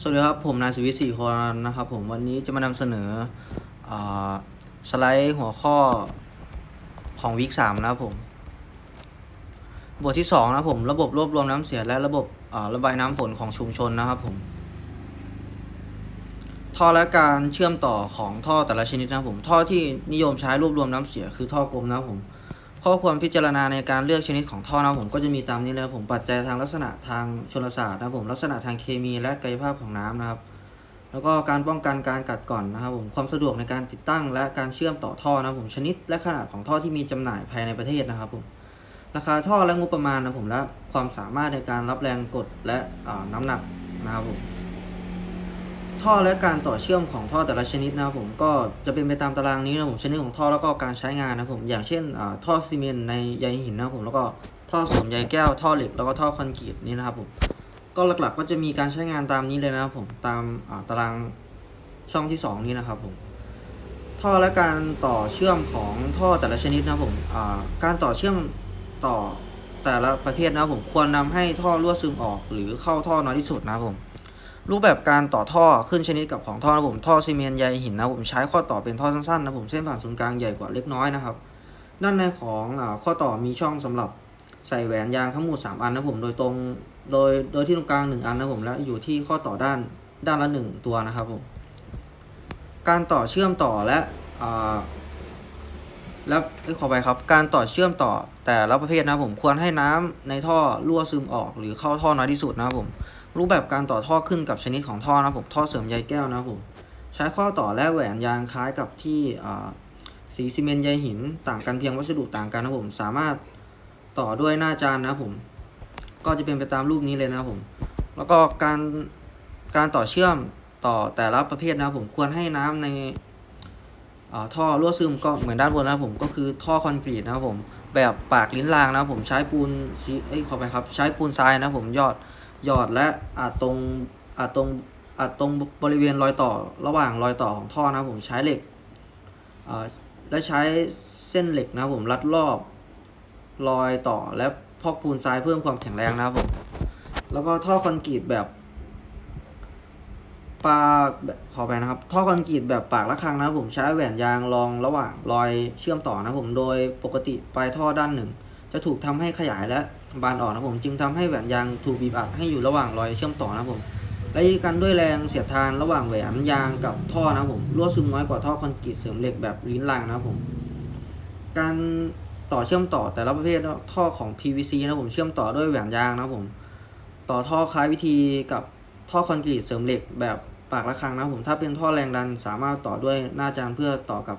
สวัสดีครับ ผมนายสุวิทย์ศรีโคนนะครับผมวันนี้จะมานำเสนออสไลด์หัวข้อของวีคสามนะครับผมบทที่สองนะผมระบบรวบรวมน้ำเสียและระบบระบายน้ำฝนของชุมชนนะครับผมท่อและการเชื่อมต่อของท่อแต่ละชนิดนะครับผมท่อที่นิยมใช้รวบรวมน้ำเสียคือท่อกลมนะครับผม ข้อควรพิจารณาในการเลือกชนิดของท่อนะครับผมก็จะมีตามนี้เลยผมปัจจัยทางลักษณะทางชลศาสตร์นะผมลักษณะทางเคมีและกายภาพของน้ำนะครับ แล้วก็การป้องกันการกัดก่อนนะครับผมความสะดวกในการติดตั้งและการเชื่อมต่อท่อนะผมชนิดและขนาดของท่อที่มีจำหน่ายภายในประเทศนะครับผมราคาท่อและงบประมาณนะผมและความสามารถในการรับแรงกดและน้ำหนักนะครับผม ท่อและการต่อเชื่อมของท่อแต่ละชนิดนะครับผมก็จะเป็นไปตามตารางนี้นะผมชนิดของท่อแล้วก็การใช้งานนะผมอย่างเช่นท่อซีเมนต์ในใยหินนะครับผมแล้วก็ท่อสวมใยแก้วท่อเหล็กแล้วก็ท่อคอนกรีตนี่นะครับผมก็หลักๆก็จะมีการใช้งานตามนี้เลยนะครับผมตามาตารางช่องที่สองนี้นะครับผมท่อและการต่อเชื่อมของท่อแต่ละชนิดนะครับผมาการต่อเชื่อมต่อแต่ละประเภทนะครับผมควรนำให้ท่อรั่วซึมออก หรือเข้าท่อน้อยที่สุดนะครับผม รูปแบบการต่อท่อขึ้นชนิดกับของท่อนะผมท่อซีเมนต์ใยหินนะผมใช้ข้อต่อเป็นท่อสั้นๆนะผมเส้นผ่านศูนย์กลางใหญ่กว่าเล็กน้อยนะครับ ด้านในของอข้อต่อมีช่องสำหรับใส่แหวนยางทั้งหมด 3 อันนะผมโดยตรงโดยโดยที่ตรงกลาง 1 อันนะผมและอยู่ที่ข้อต่อด้านด้านละ 1 ตัวนะครับผมการต่อเชื่อมต่อและอและเอ้ยขอไปครับ การต่อเชื่อมต่อแต่ละประเภทนะผมควรให้น้ำในท่อรั่วซึมออกหรือเข้าท่อน้อยที่สุดนะครับผม รูปแบบการต่อท่อขึ้นกับชนิดของท่อนะผมท่อเสริมใยแก้วนะผมใช้ข้อต่อและแหวนยางคล้ายกับที่สีซีเมนต์ใยหินต่างกันเพียงวัสดุต่างกันนะผมสามารถต่อด้วยหน้าจานนะผมก็จะเป็นไปตามรูปนี้เลยนะผมแล้วก็การการต่อเชื่อมต่อแต่ละประเภทนะผมควรให้น้ำในท่อรั่วซึมก็เหมือนด้านบนนะผมก็คือท่อคอนกรีตนะครับผมแบบปากลิ้นรางนะผมใช้ปูนซีเอ้ยขอไปครับใช้ปูนทรายนะผมยอด หยอดและอาจตรงอาจตรงอาจตรงบริเวณรอยต่อระหว่างรอยต่อของท่อนะผมใช้เหล็กและใช้เส้นเหล็กนะผมรัดรอบรอยต่อและพอกปูนทรายเพิ่มความแข็งแรงนะครับผมแล้วก็ท่อคอนกรีตแบบปากขอไปนะครับ ท่อคอนกรีตแบบปากระฆังนะผมใช้แหวนยางรองระหว่างรอยเชื่อมต่อนะผมโดยปกติปลายท่อด้านหนึ่ง จะถูกทำให้ขยายและ บานออกนะผมจึงทำให้แหวนยางถูกบีบอัดให้อยู่ระหว่างรอยเชื่อมต่อนะผมและยึดกันด้วยแรงเสียดทานระหว่างแหวนยางกับท่อนะผมรั่วซึมน้อยกว่าท่อคอนกรีตเสริมเหล็กแบบลิ้นรางนะผมการต่อเชื่อมต่อแต่ละประเภทท่อของ PVC นะผมเชื่อมต่อด้วยแหวนยางนะผมต่อท่อคล้ายวิธีกับท่อคอนกรีตเสริมเหล็กแบบปากระฆังนะผมถ้าเป็นท่อแรงดันสามารถต่อด้วยหน้าจานเพื่อต่อกับ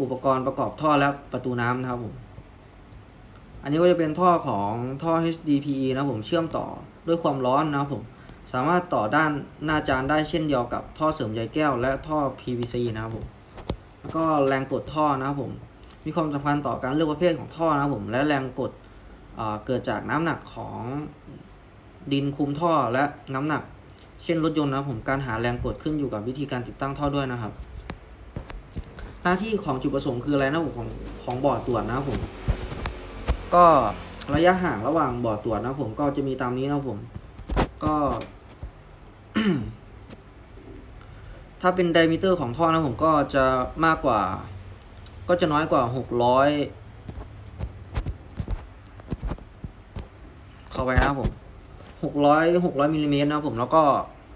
อุปกรณ์ประกอบท่อและประตูน้ำนะครับผม อันนี้ก็จะเป็นท่อของท่อ HDPE นะผมเชื่อมต่อด้วยความร้อนนะผมสามารถต่อด้านหน้าจานได้เช่นเดียวกับท่อเสริมใยแก้ว และท่อ PVC นะครับผมแล้วก็แรงกดท่อนะครับผม มีความสำคัญต่อการเลือกประเภทของท่อนะครับผม และแรงกดเเกิดจากน้ำหนักของดินคุมท่อและน้ำหนัก เช่นรถยนต์นะครับผมการหาแรงกดขึ้นอยู่กับวิธีการติดตั้งท่อด้วยนะครับ หน้าที่ของจุดประสงค์คืออะไรนะผมของของบอร์ดตรวจนะครับผม ก็ระยะห่างระหว่างบ่อตรวจนะผมก็จะมีตามนี้นะผม ก็ ถ้าเป็นไดมิเตอร์ของท่อนะผมก็จะมากกว่า ก็จะน้อยกว่า600เข้าไปนะครับผม600 600มิลลิเมตรนะผมแล้วก็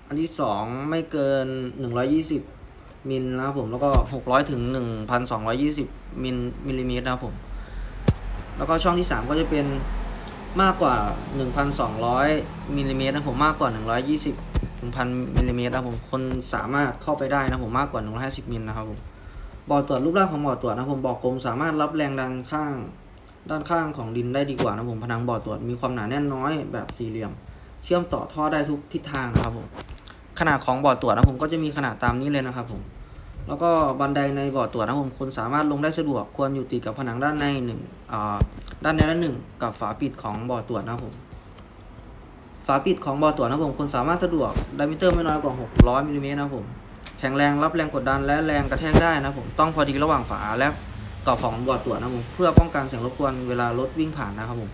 อันที่สองไม่เกิน120มิลนะครับผมแล้วก็600ถึง1,220มิลมิลลิเมตรนะครับผม แล้วก็ช่องที่ 3 ก็จะเป็นมากกว่า 1,200มิลลิเมตรนะผมมากกว่า 120ถึง1,000มิลลิเมตรนะผมคนสามารถเข้าไปได้นะผมมากกว่า 150มิลนะครับผมบ่อตรวจรูปร่างของบ่อตรวจนะผมบ่อกลมสามารถรับแรงดันข้างด้านข้างของดินได้ดีกว่านะผมผนังบ่อตรวจมีความหนาแน่นน้อยแบบสี่เหลี่ยม เชื่อมต่อท่อได้ทุกทิศทางนะครับผมขนาดของบ่อตรวจนะผมก็จะมีขนาดตามนี้เลยนะครับผม แล้วก็บันไดในบ่อตรวจนะผมคนสามารถลงได้สะดวกควรอยู่ติดกับผนังด้านในหนึ่งด้านในละหนึ่งกับฝาปิดของบ่อตรวจนะครับผมฝาปิดของบ่อตรวจนะครับผมคนสามารถสะดวกไดมิเตอร์ไม่น้อยกว่า 600มิลลิเมตรนะครับผมแข็งแรงรับแรงกดดันและแรงกระแทกได้นะครับผมต้องพอดีระหว่างฝาและกรอบของบ่อตรวจนะครับผมเพื่อป้องกันเสียงรบกวนเวลารถวิ่งผ่านนะครับผม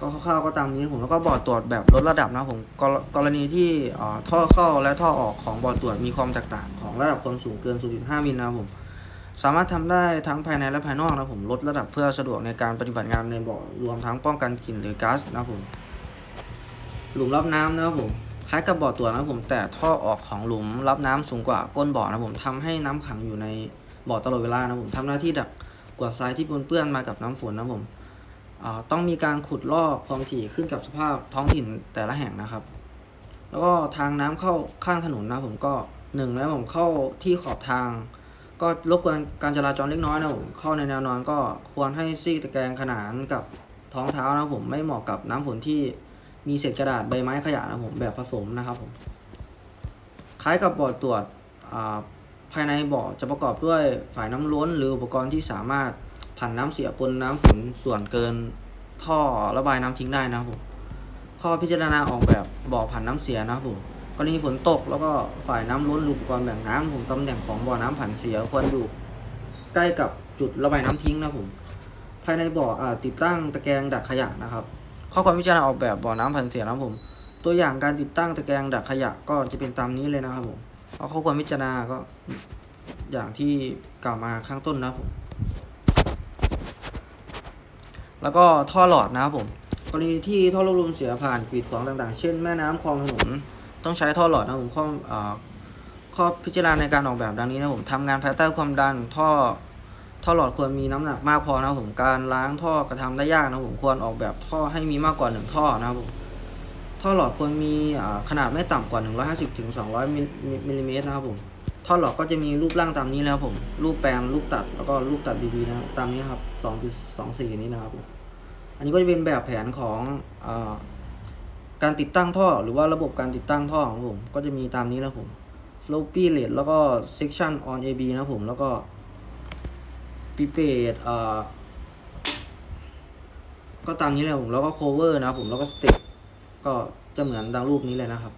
ก็คร่าวๆก็ตามนี้ผมแล้วก็บอร์ดตรวจแบบลดระดับนะผมกรกรณีที่ท่อเข้าและท่อออกของบอร์ดตรวจมีความแตกต่างของระดับความสูงเกิน 0.5 มิลนะผม สามารถทำได้ทั้งภายในและภายนอกนะผมลดระดับเพื่อสะดวกในการปฏิบัติงานในบ่อรวมทั้งป้องกันกลิ่นหรือก๊าซนะผมหลุมรับน้ำนะครับผมคล้ายกับบ่อตรวจนะครับผมแต่ท่อออกของหลุมรับน้ำสูงกว่าก้นบ่อนะผมทำให้น้ำขังอยู่ในบ่อตลอดเวลานะผมทำหน้าที่ดักกวาดทรายที่ปนเปื้อนมากับน้ำฝนนะผม ต้องมีการขุดลอกความถี่ขึ้นกับสภาพท้องถิ่นแต่ละแห่งนะครับ แล้วก็ทางน้ำเข้าข้างถนนนะผมก็หนึ่งแล้วผมเข้าที่ขอบทาง ก็รบกวนการจราจรเล็กน้อยนะผมเข้าในแนวนอนก็ควรให้ซีกตะแกรงขนานกับท้องเท้านะผมไม่เหมาะกับน้ำฝนที่มีเศษกระดาษใบไม้ขยะนะผมแบบผสมนะครับผมคล้ายกับบ่อตรวจภายในบ่อจะประกอบด้วยฝ่ายน้ำล้นหรืออุปกรณ์ที่สามารถ ผันน้ำเสียปนน้ำฝนส่วนเกินท่อระบายน้ำทิ้งได้นะครับผมข้อพิจารณาออกแบบบ่อผันน้ำเสียนะครับผมกรณีฝนตกแล้วก็ฝ่ายน้ำล้นหรืออุปกรณ์แบ่งน้ำผมตำแหน่งของบ่อน้ำผันเสียควรอยู่ใกล้กับจุดระบายน้ำทิ้งนะผมภายในบ่ออติดตั้งตะแกรงดักขยะนะครับ ข้อความพิจารณาออกแบบบ่อน้ำผันเสียนะผม ตัวอย่างการติดตั้งตะแกรงดักขยะก็จะเป็นตามนี้เลยนะครับผมข้อความพิจารณาก็อย่างที่กล่าวมาข้างต้นนะผม แล้วก็ท่อหลอดนะครับผมกรณีที่ท่อรวบรวมเสียผ่านกีดขวางต่างๆ เช่นแม่น้ำคลองถนนต้องใช้ท่อหลอดนะครับผมข้อข้อพิจารณาในการออกแบบดังนี้นะครับผมทำงานภายใต้ความดันท่อท่อหลอดควรมีน้ำหนักมากพอนะครับผมการล้างท่อกระทำได้ยากนะครับผมควรออกแบบท่อให้มีมากกว่าหนึ่งท่อนะครับผมท่อหลอดควรมีขนาดไม่ต่ำกว่า 150ถึง200มิลลิเมตรนะครับผม ท่อหลอดก็จะมีรูปร่างตามนี้นะครับผม รูปแปลนรูปตัดแล้วก็รูปตัดบีบีนะตามนี้ครับ2.24นี้นะครับ อันนี้ก็จะเป็นแบบแผนของอการติดตั้งท่อหรือว่าระบบการติดตั้งท่อของผม ก็จะมีตามนี้แล้วผม sloppy rate แล้วก็ section on AB นะผมแล้วก็ p i p e t e ก็ตามนี้เลยผมแล้วก็ cover นะผมแล้วก็ step ก็จะเหมือนดังรูปนี้เลยนะครับ